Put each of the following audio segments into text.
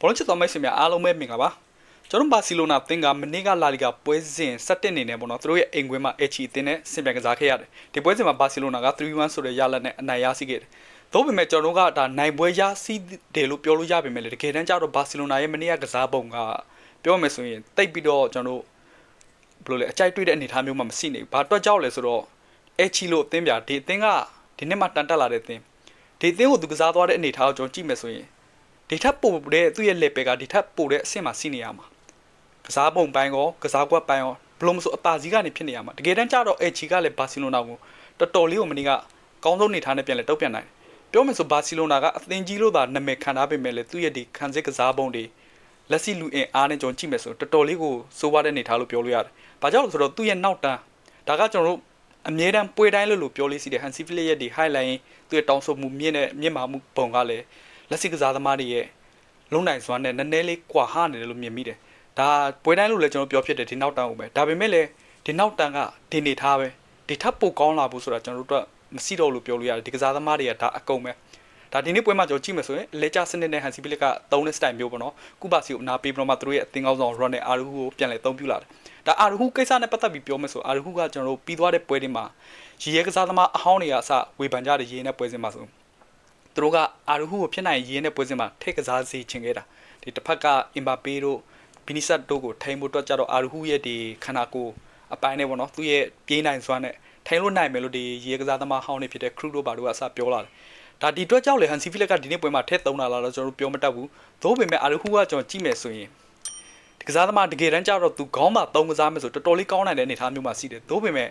ဘောလုံးချစ်တော်မိတ်ဆွေများအားလုံးပဲမင်္ဂလာပါကျွန်တော်ဘာစီလိုနာသင်ကမနေ့ကလာလီဂါပွဲစဉ်17နေနဲ့ပေါ့နော်သူတို့ရဲ့အိမ်ကွင်းမှာအချီအသင်းနဲ့ဆင်ပြိုင်ကစားခဲ့ရတယ်ဒီပွဲစဉ်မှာဘာစီလိုနာက3-1ဆိုတဲ့ရလဒ်နဲ့အနိုင်ရရှိခဲ့တယ်သို့ပေမဲ့ကျွန်တော်တို့ကဒါနိုင်ပွဲရရှိတယ်လို့ပြောလို့ရပေမဲ့လေတကယ်တမ်းကျတော့ဘာစီလိုနာရဲ့မနေ့ကကစားပုံကပြောမယ်ဆိုရင်တိတ်ပြီးတော့ကျွန်တော်တို့ဘယ်လိုလဲအကြိုက်တွေ့တဲ့အနေအထားမျိုးမှမရှိနေဘူးဘာအတွက်ကြောက်လဲဆိုတော့အချီလို့အသင်းပြဒီအသင်းကဒီနေ့မှတန်တက်လာတဲ့အသင်းဒီအသင်းကိုသူကစားသွားတဲ့အနေအထားကိုကျွန်တော်ကြည့်မယ်ဆိုရင် ဒီထက်ပိုတဲ့သူ့ရဲ့ level ကဒီထက်ပိုတဲ့အဆင့်မှာစီးနေရမှာကစားပုံပိုင်းကောကစားကွက်ပိုင်းရောဘလို့မဆိုအသာစီးကနေဖြစ်နေရမှာတကယ်တမ်းကျတော့အချီကလည်းဘာစီလိုနာကိုတော်တော်လေးကိုမနေ့ကကောင်းဆုံးနေထားနဲ့ပြန်လဲတုတ်ပြန်နိုင်တယ်ပြောမယ်ဆိုဘာစီလိုနာကအသင်းကြီးလို့သာနာမည်ခံထားပေမဲ့လည်းသူ့ရဲ့ဒီခံစစ်ကစားပုံတွေလက်စီလူအင်အားနဲ့ကျွန်တော်ကြည့်မယ်ဆိုတော်တော်လေးကိုစိုးဝါးတဲ့နေထားလို့ပြောလို့ရတယ်။ဘာကြောင့်လဲဆိုတော့သူ့ရဲ့နောက်တန်းဒါကကျွန်တော်တို့အမြဲတမ်းပွေတိုင်းလို့လို့ပြောလေးစီတဲ့ဟန်စီဖလစ်ရဲ့ဒီ highlight သူ့ရဲ့တောင်းဆိုမှုမြင့်တဲ့မြင့်မာမှုပုံကလည်း လက်စီကစားသမားတွေရဲ့လုံနိုင်စွမ်းနဲ့နည်းနည်းလေးကွာဟနေတယ်လို့မြင်မိတယ်ဒါပွဲတိုင်းလို့လည်းကျွန်တော်ပြောဖြစ်တယ်ဒီနောက်တန်းကိုပဲဒါပေမဲ့လည်းဒီနောက်တန်းကဒီနေထားပဲဒီထပ်ပိုကောင်းလာဖို့ဆိုတာကျွန်တော်တို့ကမရှိတော့လို့ပြောလို့ရတယ်ဒီကစားသမားတွေကဒါအကုန်ပဲဒါဒီနေ့ပွဲမှာကျွန်တော်ကြည့်မယ်ဆိုရင်လေချာစနစ်နဲ့ဟန်စီပလစ်ကသုံးတဲ့ style မျိုးပေါ့နော်ကုပါစီကိုအနာပေးပြီးတော့မှသူတို့ရဲ့အသင်းကောင်းဆောင် Ron နဲ့ Aru ကိုပြန်လည်အသုံးပြုလာတယ်ဒါ Aru ကိစ္စနဲ့ပတ်သက်ပြီးပြောမယ်ဆို Aru ကကျွန်တော်တို့ပြီးသွားတဲ့ပွဲတွေမှာရေရဲကစားသမားအဟောင်းတွေကအစဝေဖန်ကြတဲ့ရေနဲ့ပွဲစဉ်မှာဆို သူတို့က Aru ကိုဖြစ်နိုင်ရေနဲ့ပွဲစဉ်မှာထိတ်ကစားစေချင်ခဲ့တာဒီတစ်ဖက်ကအင်ဘာပေတို့ဘီနီဆတ်တို့ကိုထိန်ဖို့အတွက်ကြတော့အာရူဟူရဲ့ဒီခန္ဓာကိုယ်အပိုင်းနဲ့ပေါ့နော်သူ့ရဲ့ပြေးနိုင်စွမ်းနဲ့ထိန်လို့နိုင်မယ်လို့ဒီရေကစားသမားဟောင်းနေဖြစ်တဲ့ခရူတို့ဘာတို့ကအစပြောလာတယ်ဒါဒီအတွက်ကြောင့်လေဟန်စီဖီလက်ကဒီနေ့ပွဲမှာထည့်သုံးလာလာတော့ကျွန်တော်တို့ပြောမတတ်ဘူးသို့ပေမဲ့အာရူဟူကကျွန်တော်ကြည့်မယ်ဆိုရင်ဒီကစားသမားတကယ်တမ်းကျတော့သူခေါင်းမှာသုံးကစားမယ်ဆိုတော်တော်လေးကောင်းနိုင်တဲ့အနေအထားမျိုးမှာရှိတယ်သို့ပေမဲ့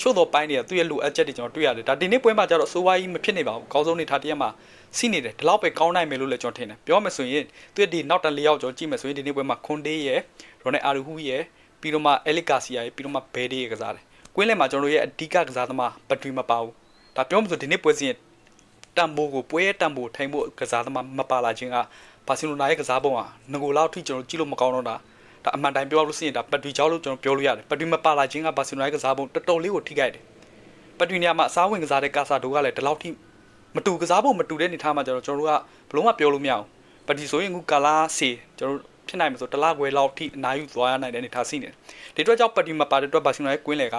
ချို့တော့ပိုင်းတွေကသူ့ရဲ့လိုအပ်ချက်တွေကျွန်တော်တွေ့ရတယ်ဒါဒီနေ့ပွဲမှာကျတော့ဆိုးဝါးကြီးမဖြစ်နေပါဘူးအကောင်းဆုံးနေထားတရက်မှာစီးနေတယ်ဒီလောက်ပဲကောင်းနိုင်မယ်လို့လည်းကျွန်တော်ထင်တယ်ပြောမယ်ဆိုရင်သူရဲ့ဒီနောက်တန်၄ယောက်ကျွန်တော်ကြည့်မယ်ဆိုရင်ဒီနေ့ပွဲမှာခွန်ဒေးရဲ့ရိုနယ်အာရူဟူရဲ့ပြီးတော့မှအဲလစ်ကာစီယာရဲ့ပြီးတော့မှဘဲဒေးရဲ့ကစားတယ်ကွင်းလယ်မှာကျွန်တော်တို့ရဲ့အဓိကကစားသမားပထရီမပါဘူးဒါပြောမှဆိုဒီနေ့ပွဲစဉ်တမ်ဘိုကိုပွဲရဲ့တမ်ဘိုထိုင်ဖို့ကစားသမားမပါလာခြင်းကဘာစီလိုနာရဲ့ကစားပုံဟာငကိုလောက်ထိကျွန်တော်ကြည့်လို့မကောင်းတော့တာ ဒါအမှန်တိုင်းပြောလို့ရှိရင်ဒါပထရီကြောက်လို့ကျွန်တော်ပြောလို့ရတယ်ပထရီမပါလာခြင်းကဘာစီလိုနာရဲ့ကစားပုံတော်တော်လေးကိုထိခိုက်တယ်ပထရီနေရာမှာအစားဝင်ကစားတဲ့ကာဆာဒိုကလည်းဒီလောက်ထိမတူကစားပုံမတူတဲ့နေထားမှာကျွန်တော်ကျွန်တော်တို့ကဘလုံးမပြောလို့မရအောင်ပထရီဆိုရင်အခုကာလာစီကျွန်တော်ဖြစ်နိုင်မှာဆိုတလားခွဲလောက်ထိအနားယူသွားရနိုင်တဲ့အနေထားရှိနေတယ်ဒီအတွက်ကြောင့်ပတီမပါတဲ့အတွက်ဘာစီနိုရဲ့ကွင်းလေက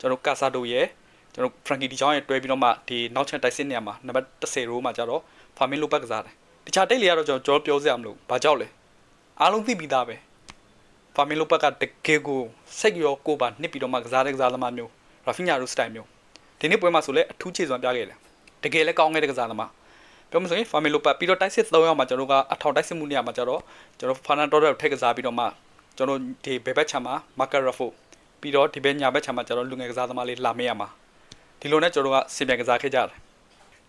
ကျွန်တော်ကာဆာဒိုရဲ့ကျွန်တော်ဖရန်ကီဒီချောင်းရဲ့တွဲပြီးတော့မှဒီနောက်ချက်တိုက်စစ်နေရာမှာနံပါတ်10ရိုးမှာကျတော့ဖာမင်းလိုဘက်ကစားတယ်တခြားတိတ်လေးကတော့ကျွန်တော်ပြောစရာမလိုဘာကြောက်လဲအားလုံးသိပြီးသားပဲ ဖာမင်းလိုဘက်ကတကယ်ကိုစိတ်ရောကိုပါနှစ်ပြီးတော့မှကစားတဲ့ကစားသမားမျိုးရာဖီညာရိုစတိုင်မျိုးဒီနေ့ပွဲမှာဆိုလဲအထူးခြေစွမ်းပြခဲ့တယ်တကယ်လည်းကောင်းခဲ့တဲ့ကစားသမားပြောမဆိုရင် family ပတ်ပြီးတော့တိုက်စစ်3ယောက်မှာကျွန်တော်ကအထောက်တိုက်စစ်မှုနေရာမှာကျတော့ကျွန်တော် Fernando တို့ထည့်ကစားပြီးတော့မှကျွန်တော်ဒီဘယ်ဘက်ချမ်းမှာ Marker Raffo ပြီးတော့ဒီဘက်ညာဘက်ချမ်းမှာကျွန်တော်လူငယ်ကစားသမားလေးလာမေးရမှာဒီလိုနဲ့ကျွန်တော်ကစင်ပြန်ကစားခဲ့ကြတယ်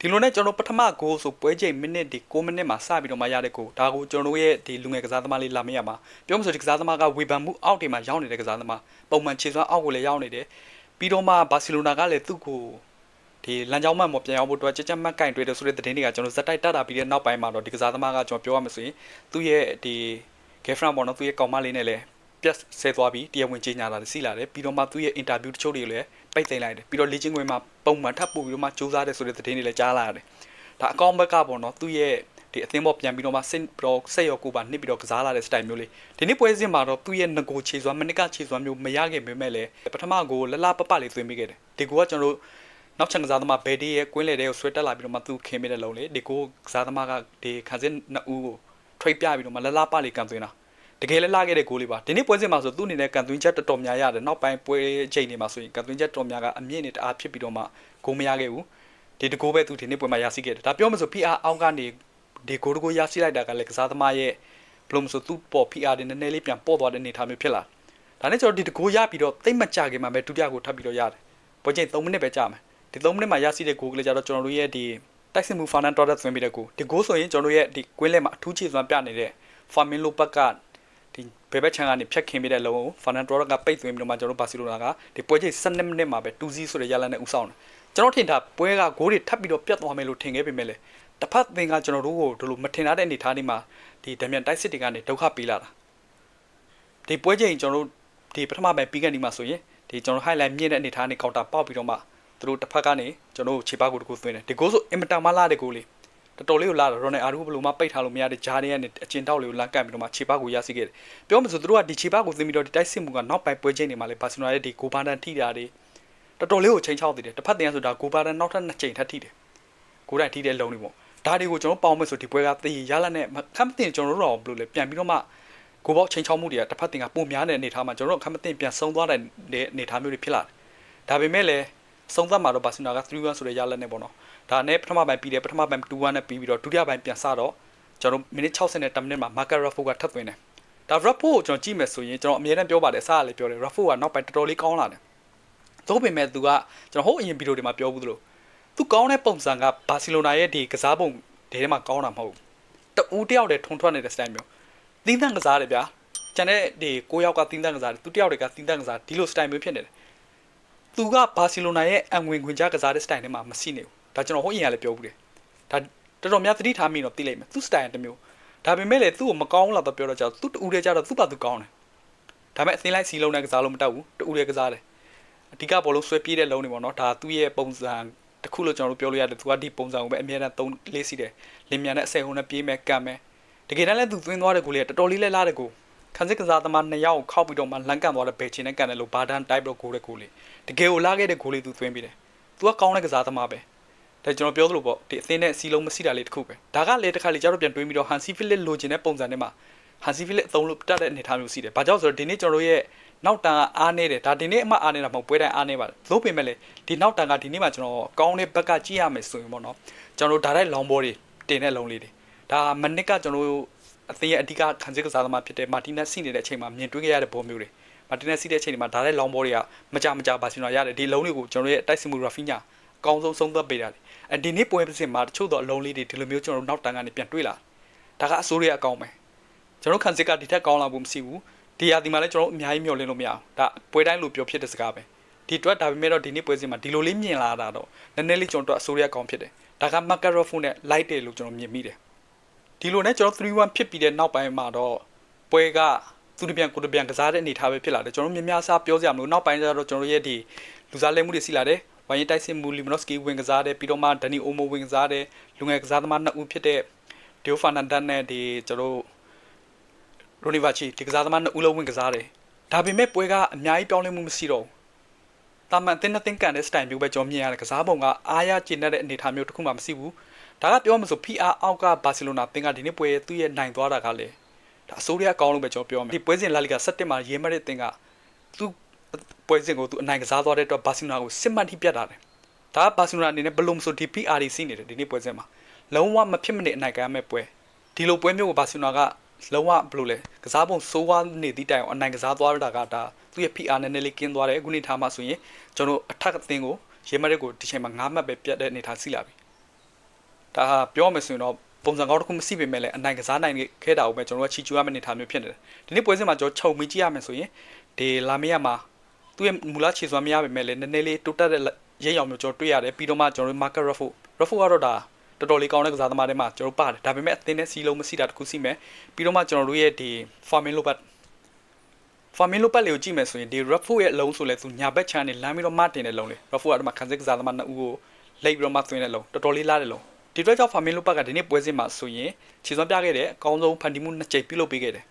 ဒီလိုနဲ့ကျွန်တော်ပထမဂိုးဆိုပွဲချိန်မိနစ်ဒီ6မိနစ်မှာစပြီးတော့မှရတဲ့ဂိုးဒါကိုကျွန်တော်ရဲ့ဒီလူငယ်ကစားသမားလေးလာမေးရမှာပြောမဆိုဒီကစားသမားကဝေဖန်မှုအောက်တွေမှာရောက်နေတဲ့ကစားသမားပုံမှန်ခြေစွမ်းအောက်ကိုလည်းရောက်နေတယ်ပြီးတော့မှဘာစီလိုနာကလည်းသူ့ကိုဒီလမ်းကြောင်းမှန်မပြန်အောင်ဖို့အတွက်ကြက်ကြက်မတ်ကင်တွေ့တယ်ဆိုတဲ့သတင်းတွေကကျွန်တော်ဇက်တိုက်တက်တာပြီးတဲ့နောက်ပိုင်းမှာတော့ဒီကစားသမားကကျွန်တော်ပြောရမယ်ဆိုရင်သူ့ရဲ့ဒီ girlfriend ပေါ့နော်သူ့ရဲ့ကောင်မလေးနဲ့လည်း ပြက်ဆဲသွားပြီးတရားဝင်ကြေညာတာစီလာတယ်ပြီးတော့မှသူ့ရဲ့ interview တချို့တွေလည်းပိတ်သိမ်းလိုက်တယ်ပြီးတော့လေ့ကျင့်ခွင့်မှာပုံမှန်ထပ်ပို့ပြီးတော့မှစူးစမ်းတယ်ဆိုတဲ့သတင်းတွေလည်းကြားလာရတယ်ဒါအကောင့်ဘက်ကပေါ့နော်သူ့ရဲ့ဒီအသင်းပေါ်ပြန်ပြီးတော့မှစိတ်တော့စိတ်ရောကိုပါနှစ်ပြီးတော့ကစားလာတဲ့ style မျိုးလေးဒီနေ့ပွဲစဉ်မှာတော့သူ့ရဲ့ငကိုခြေစွမ်းမနစ်ကခြေစွမ်းမျိုးမရခဲ့ပေမဲ့လည်းပထမကိုလလပပလေးသွင်းမိခဲ့တယ်ဒီကိုကကျွန်တော်တို့နောက်ချန်ကစားသမားဘယ်ဒီရဲ့ကွင်းလေတဲ့ကိုဆွဲတက်လာပြီးတော့မှသူခင်းမိတဲ့လုံလေဒီကိုကစားသမားကဒီခန်းစစ်နှစ်ဦးကိုထိတ်ပြပြီးတော့မှလလပလေးကန်သွင်းတာ တကယ်လည်းလာခဲ့တဲ့ဂိုးလေးပါဒီနေ့ပွဲစဉ်မှာဆိုသူ့အနေနဲ့ကန်သွင်းချက်တော်တော်များရတယ်နောက်ပိုင်းပွဲချိန်တွေမှာဆိုရင်ကန်သွင်းချက်တော်များကအမြင့်နဲ့တအားဖြစ်ပြီးတော့မှဂိုးမရခဲ့ဘူးဒီတကိုးပဲသူဒီနေ့ပွဲမှာရရှိခဲ့တယ်ဒါပြောမှဆို PR အောက်ကနေဒီဂိုးတကိုးရရှိလိုက်တာကလည်းကစားသမားရဲ့ဘလို့မဆိုသူ့ပေါ် PR တွေနည်းနည်းလေးပြန်ပေါ့သွားတဲ့အနေအထားမျိုးဖြစ်လာဒါနဲ့ကျွန်တော်ဒီတကိုးရပြီးတော့တိတ်မကြခင်မှာပဲဒုတိယကိုထပ်ပြီးတော့ရတယ်ပွဲချိန်3မိနစ်ပဲကြာမယ်ဒီ3မိနစ်မှာရရှိတဲ့ဂိုးကလေးကြတော့ကျွန်တော်တို့ရဲ့ဒီတိုက်စစ်မှု Fernand Torres သွင်းပြီးတဲ့ဂိုးဒီဂိုးဆိုရင်ကျွန်တော်တို့ရဲ့ဒီကွင်းလက်မှာအထူးချေစွမ်းပြနေတဲ့ Fermin Lopez ကဒီ ဘယ်ဘက်ချန်ကနေဖြတ်ခင်းပြီးတဲ့လုံးကို Fernand Torres ကပိတ်သွင်းပြီးတော့မှကျွန်တော်တို့ဘာစီလိုနာကဒီပွဲချိန်7မိနစ်မှာပဲ2-0ဆိုတဲ့ရလနဲ့ဦးဆောင်တယ်ကျွန်တော်ထင်တာပွဲကဂိုးတွေထပ်ပြီးတော့ပြတ်သွားမယ်လို့ထင်ခဲ့ပေမဲ့လေတစ်ဖက်သင်ကကျွန်တော်တို့ကိုဒီလိုမထင်ထားတဲ့အနေအထားတွေမှာဒီဒမြန်တိုက်စစ်တွေကနေဒုက္ခပေးလာတာဒီပွဲချိန်ကျွန်တော်တို့ဒီပထမပိုင်းပြီးကနေမှဆိုရင်ဒီကျွန်တော် highlight မြင့်တဲ့အနေအထားနဲ့ counter ပေါက်ပြီးတော့မှသူတို့တစ်ဖက်ကနေကျွန်တော်တို့ခြေပါကိုတကူသွင်းတယ်ဒီဂိုးဆိုအင်မတန်မလာတဲ့ဂိုးလေး တော်တော်လေးကိုလာတော့ရိုနယ်အာရူဘလို့မှပိတ်ထားလို့မရတဲ့ဂျားတွေကနေအကျဉ်တောက်လေးကိုလမ်းကပ်ပြီးတော့မှခြေပေါက်ကိုရရှိခဲ့တယ်ပြောမှဆိုသူတို့ကဒီခြေပေါက်ကိုသိပြီးတော့ဒီတိုက်စစ်မှုကနောက်ပိုင်းပွဲချင်းတွေမှာလေဘာစီလိုနာရဲ့ဒီဂိုဘာဒန်ထိတာတွေတော်တော်လေးကိုချိန်ချောက်သေးတယ်တစ်ဖက်တည်းဆိုတာဂိုဘာဒန်နောက်ထပ်နှစ်ချိန်ထပ်ထိတယ်ကိုယ်တိုင်ထိတဲ့လုံးတွေပေါ့ဒါတွေကိုကျွန်တော်ပေါင်းမယ်ဆိုဒီပွဲကတည်ရလာနဲ့ခမ်းမတင်ကျွန်တော်တို့တော့ဘလို့လဲပြန်ပြီးတော့မှကိုပေါက်ချိန်ချောက်မှုတွေကတစ်ဖက်တင်ကပုံများတဲ့အနေထားမှာကျွန်တော်တို့ခမ်းမတင်ပြန်ဆုံးသွားတဲ့အနေထားမျိုးတွေဖြစ်လာတယ်ဒါပေမဲ့လည်းဆုံးသက်မှာတော့ဘာစီနာက3-1ဆိုတဲ့ရလက်နဲ့ပေါ့နော် ဒါနဲ့ပထမပိုင်းပြီးတယ်ပထမပိုင်း2-1နဲ့ပြီးပြီးတော့ဒုတိယပိုင်းပြန်စတော့ကျွန်တော်မိနစ်60နဲ့10မိနစ်မှာ marker raffo ကထပ်သွင်းတယ်ဒါ raffo ကိုကျွန်တော်ကြည့်မယ်ဆိုရင်ကျွန်တော်အမြဲတမ်းပြောပါတယ်အစားကလည်းပြောတယ် raffo ကနောက်ပိုင်းတော်တော်လေးကောင်းလာတယ်သို့ပေမဲ့သူကကျွန်တော်ဟိုအရင်ဗီဒီယိုတွေမှာပြောဘူးသလိုသူကောင်းတဲ့ပုံစံကဘာစီလိုနာရဲ့ဒီကစားပုံတွေထဲမှာကောင်းတာမဟုတ်ဘူးတူတယောက်တည်းထုံထွက်နေတဲ့ style မျိုးသီးသန့်ကစားတယ်ဗျာကျန်တဲ့ဒီကိုယောက်ကသီးသန့်ကစားတယ်သူတယောက်တည်းကသီးသန့်ကစားဒီလို style မျိုးဖြစ်နေတယ်သူကဘာစီလိုနာရဲ့အငွေခွင်ကြားကစားတဲ့ style ထဲမှာမရှိနေဘူး ဒါကျွန်တော်ဟိုအရင်ကလည်းပြောဘူးတယ်ဒါတော်တော်များသတိထားမိတော့သိလိမ့်မယ်သူ style တစ်မျိုးဒါပေမဲ့လည်းသူ့ကိုမကောင်းလာတော့ပြောတော့ကြောက်သူတူတဲ့ကြတော့သူ့ဘာသူကောင်းတယ်ဒါပေမဲ့အသင်းလိုက်စီလုံးနဲ့ကစားလို့မတတ်ဘူးတူတဲ့ကစားတယ်အဓိကဘောလုံးဆွဲပြေးတဲ့လုံးတွေပေါ့နော်ဒါသူ့ရဲ့ပုံစံတစ်ခုလို့ကျွန်တော်တို့ပြောလို့ရတယ်သူကဒီပုံစံကိုပဲအများနဲ့သုံးလေးစီတယ်လင်မြန်နဲ့အစဲဟုံးနဲ့ပြေးမယ်ကတ်မယ်တကယ်တမ်းလည်းသူသွင်းသွားတဲ့ကိုလေးကတော်တော်လေးလဲလာတဲ့ကိုခန်းစစ်ကစားသမားနှစ်ယောက်ခောက်ပြီးတော့မှလန်ကန်သွားတဲ့ဘယ်ချင်းနဲ့ကန်တယ်လို့ဘာဒန်တိုက်ပြီးတော့ကိုတဲ့ကိုလေးတကယ်ကိုလာခဲ့တဲ့ကိုလေးသူသွင်းပြီးတယ်သူကကောင်းတဲ့ကစားသမားပဲ ဒါကျွန်တော်ပြောသလိုပေါ့ဒီအသင်းနဲ့စီလုံးမရှိတာလေးတစ်ခုပဲဒါကလေတစ်ခါလေကျတော့ပြန်တွေးပြီးတော့ဟန်စီဖီလစ်လိုချင်တဲ့ပုံစံနဲ့မှာဟန်စီဖီလစ်အသုံးလို့တတ်တဲ့အနေအထားမျိုးရှိတယ်။ဘာကြောင့်ဆိုတော့ဒီနေ့ကျွန်တော်တို့ရဲ့နောက်တန်ကအားနေတယ်ဒါဒီနေ့အမှအားနေတာမဟုတ်ပွဲတိုင်းအားနေပါတယ်။သို့ပေမဲ့လေဒီနောက်တန်ကဒီနေ့မှကျွန်တော်ကောင်းတဲ့ဘက်ကကြည့်ရမယ်ဆိုရင်ပေါ့နော်။ကျွန်တော်တို့ဒါတိုက်လောင်ဘောတွေတင်တဲ့လုံးလေးတွေဒါမနစ်ကကျွန်တော်တို့အသင်းရဲ့အဓိကခံစစ်ကစားသမားဖြစ်တဲ့မာတီနက်စီနေတဲ့အချိန်မှာမြင်တွေ့ခဲ့ရတဲ့ဘောမျိုးတွေမာတီနက်စီတဲ့အချိန်မှာဒါတိုက်လောင်ဘောတွေကမကြမကြပါစီနော်ရတယ်ဒီလုံးတွေကိုကျွန်တော်ရဲ့တိုက်စစ်မှုရာဖီညာအကောင်းဆုံးဆုံးသက်ပေးတာလေ။ အဲဒီနေ့ပွဲစဉ်မှာတချို့တော့အလုံးလေးတွေဒီလိုမျိုးကျွန်တော်တို့နောက်တန်ကနေပြန်တွေ့လာဒါကအစိုးရအကောင်းပဲ။ကျွန်တော်ခံစစ်ကဒီထက်ကောင်းလာဖို့မရှိဘူးဒီရာဒီမှာလည်းကျွန်တော်အများကြီးမျှော်လင့်လို့မရအောင်ဒါပွဲတိုင်းလိုပြောဖြစ်တဲ့စကားပဲဒီအတွက်ဒါပေမဲ့တော့ဒီနေ့ပွဲစဉ်မှာဒီလိုလေးမြင်လာတာတော့နည်းနည်းလေးကျွန်တော်တို့အစိုးရကောင်းဖြစ်တယ်ဒါကမက်ကရော့ဖုန်းနဲ့ light တယ်လို့ကျွန်တော်မြင်မိတယ်ဒီလိုနဲ့ကျွန်တော်3-1ဖြစ်ပြီးတဲ့နောက်ပိုင်းမှာတော့ပွဲကသူတပြန်ကိုတပြန်ကစားတဲ့အနေထားပဲဖြစ်လာတယ်ကျွန်တော်များများစားပြောစရာမလိုနောက်ပိုင်းကျတော့ကျွန်တော်ရဲ့ဒီလူစားလဲမှုတွေစီလာတယ် ဝိုင်းတိုက်စစ်မှုလီမနော့စကီဝင်ကစားတယ်ပြီးတော့မှဒနီအိုမိုဝင်ကစားတယ်လူငယ်ကစားသမားနှစ်ဦးဖြစ်တဲ့ဒီယိုဖာနန်ဒန်နဲ့ဒီကျွန်တော်ရိုနီဗာချီဒီကစားသမားနှစ်ဦးလုံးဝင်ကစားတယ်ဒါပေမဲ့ပွဲကအများကြီးပြောင်းလဲမှုမရှိတော့ဘူးတာမန်တင်းတင်းကန်တဲ့စတိုင်မျိုးပဲကြောမြင်ရတယ်ကစားပုံကအားရကျဉ်တဲ့အနေအထားမျိုးတစ်ခုမှမရှိဘူးဒါကပြောမှဆို PR အောက်ကဘာစီလိုနာတင်ကဒီနေ့ပွဲသူ့ရဲ့နိုင်သွားတာကလည်းဒါအစိုးရအကောင်းလို့ပဲကျွန်တော်ပြောမယ်ဒီပွဲစဉ်လာလီဂါ17မှာရေးမတဲ့တင်ကသူ ပွဲစဉ်ကိုသူအနိုင်ကစားသွားတဲ့အတွက်ဘာစီလိုနာကိုစစ်မှတ်ထိပြတ်တာတယ်ဒါကဘာစီလိုနာအနေနဲ့ဘလုံးဆိုဒီ PR စီနေတယ်ဒီနေ့ပွဲစဉ်မှာလုံးဝမဖြစ်မနေအနိုင်ကရမယ့်ပွဲဒီလိုပွဲမျိုးကိုဘာစီလိုနာကလုံးဝဘယ်လိုလဲကစားပုံစိုးဝါးနေသည့်တိုင်အောင်အနိုင်ကစားသွားတာကဒါသူ့ရဲ့ PR နည်းနည်းလေးကင်းသွားတယ်အခုနေထားမှဆိုရင်ကျွန်တော်အထက်အသင်းကိုရေမရက်ကိုဒီချိန်မှာ9မှတ်ပဲပြတ်တဲ့အနေထားစီလာပြီဒါဟာပြောမယ်ဆိုရင်တော့ပုံစံကောင်းတစ်ခုမရှိပေမဲ့လည်းအနိုင်ကစားနိုင်ခဲ့တာကိုပဲကျွန်တော်ကချီကျူရမယ့်အနေထားမျိုးဖြစ်နေတယ်ဒီနေ့ပွဲစဉ်မှာကျွန်တော်ခြုံမိကြည့်ရမယ်ဆိုရင်ဒီလာမေးရမှာ သူ့ရဲ့မူလခြေစွမ်းမရပေမဲ့လည်းနည်းနည်းလေးတိုးတက်တဲ့ရဲရောင်မျိုးကျွန်တော်တွေ့ရတယ်ပြီးတော့မှကျွန်တော် market raffle raffle ကတော့ဒါတော်တော်လေးကောင်းတဲ့ကစားသမားတွေမှာကျွန်တော်ပါတယ်ဒါပေမဲ့အသင်းနဲ့စီလုံးမရှိတာတခုစီမယ်ပြီးတော့မှကျွန်တော်တို့ရဲ့ဒီ farming lobat farming lobat လေးကိုကြည့်မယ်ဆိုရင်ဒီ raffo ရဲ့အလုံးဆိုလဲသူညာဘက်ချမ်းနေလမ်းပြီးတော့မတင်တဲ့လုံးလေ raffo ကဒီမှာခံစစ်ကစားသမားနှစ်ဦးကိုလိပ်ပြီးတော့မသွင်းတဲ့လုံးတော်တော်လေးလာတဲ့လုံးဒီအတွက်ကြောင့် farming lobat ကဒီနေ့ပွဲစဉ်မှာဆိုရင်ခြေစွမ်းပြခဲ့တဲ့အကောင်းဆုံးဖန်တီးမှုနှစ်ကြိမ်ပြုလုပ်ပေးခဲ့တယ်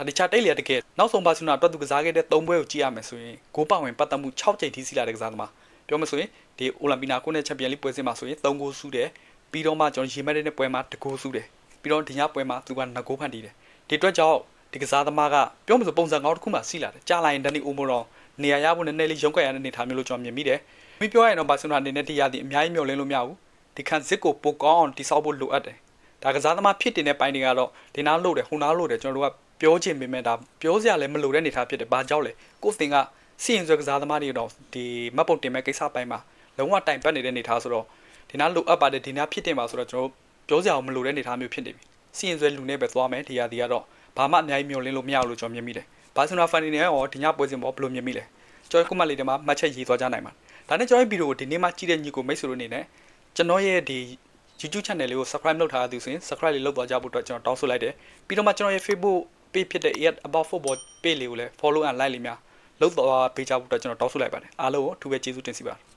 ဒါတခြားတိတ်လျက်တကယ်နောက်ဆုံးပါစနာတွတ်သူကစားခဲ့တဲ့၃ပွဲကိုကြည့်ရမယ်ဆိုရင်ဂိုးပဝင်ပတ်သက်မှု6ကြိမ်ထိစီလာတဲ့ကစားသမားပြောမှဆိုရင်ဒီအိုလံပီနာကိုနဲ့ချန်ပီယံလိပွဲစဉ်မှာဆိုရင်၃ဂိုးစုတယ်ပြီးတော့မှကျွန်တော်ရေမက်တဲ့ပွဲမှာတကူစုတယ်ပြီးတော့ဒီညပွဲမှာသူကနှစ်ကိုဖန်တီးတယ်ဒီအတွက်ကြောင့်ဒီကစားသမားကပြောမှဆိုပုံစံကောင်းတစ်ခုမှစီလာတယ်ကြာလာရင်ဒန်နီအိုမိုရောနေရာရဖို့နည်းနည်းလေးရုန်းကန်ရတဲ့အနေထားမျိုးလို့ကျွန်တော်မြင်မိတယ်မိပြောရရင်တော့ဘာစနာအနေနဲ့တရားဒီအများကြီးမျှော်လင့်လို့မရဘူးဒီခန်းစစ်ကိုပိုကောင်းအောင်တိစောက်ဖို့လိုအပ်တယ်ဒါကစားသမားဖြစ်တင်တဲ့ပိုင်းတွေကတော့ဒီနားလို့တယ်ဟိုနားလို့တယ်ကျွန်တော်တို့က ပြောချင်ပေမဲ့ဒါပြောစရာလည်းမလိုတဲ့အနေထားဖြစ်တယ်ဘာကြောင့်လဲကိုစတင်ကစီရင်ဆွဲကစားသမားတွေတော့ဒီမတ်ပုံတင်မဲ့ကိစ္စပိုင်းမှာလုံးဝတိုင်ပတ်နေတဲ့အနေထားဆိုတော့ဒီနားလိုအပ်ပါတယ်ဒီနားဖြစ်တင်ပါဆိုတော့ကျွန်တော်ပြောစရာမလိုတဲ့အနေအထားမျိုးဖြစ်နေပြီစီရင်ဆွဲလူနဲ့ပဲသွားမယ်ဒီဟာဒီကတော့ဘာမှအများကြီးမျှော်လင့်လို့မရဘူးလို့ကျွန်တော်မြင်မိတယ်ဘာစနာဖန်နေနဲ့ရောဒီညပွဲစဉ်ပေါ်ဘယ်လိုမြင်မိလဲကျွန်တော်ခုမှလေးတမှာမှတ်ချက်ရေးသွားကြနိုင်မှာဒါနဲ့ကျွန်တော်ဗီဒီယိုကိုဒီနေ့မှကြည့်တဲ့ညီကိုမိတ်ဆွေတို့အနေနဲ့ကျွန်တော်ရဲ့ဒီ YouTube channel လေးကို subscribe လုပ်ထားသူဆိုရင် subscribe လေးလုပ်သွားကြဖို့အတွက်ကျွန်တော်တောင်းဆိုလိုက်တယ်ပြီးတော့မှကျွန်တော်ရဲ့ Facebook page ဖြစ်တဲ့ about football page လေးကိုလည်း follow and like လေးများလုပ်သွားပေးကြဖို့အတွက်ကျွန်တော်တောင်းဆိုလိုက်ပါတယ်အားလုံးကိုအထူးပဲကျေးဇူးတင်စီပါတယ်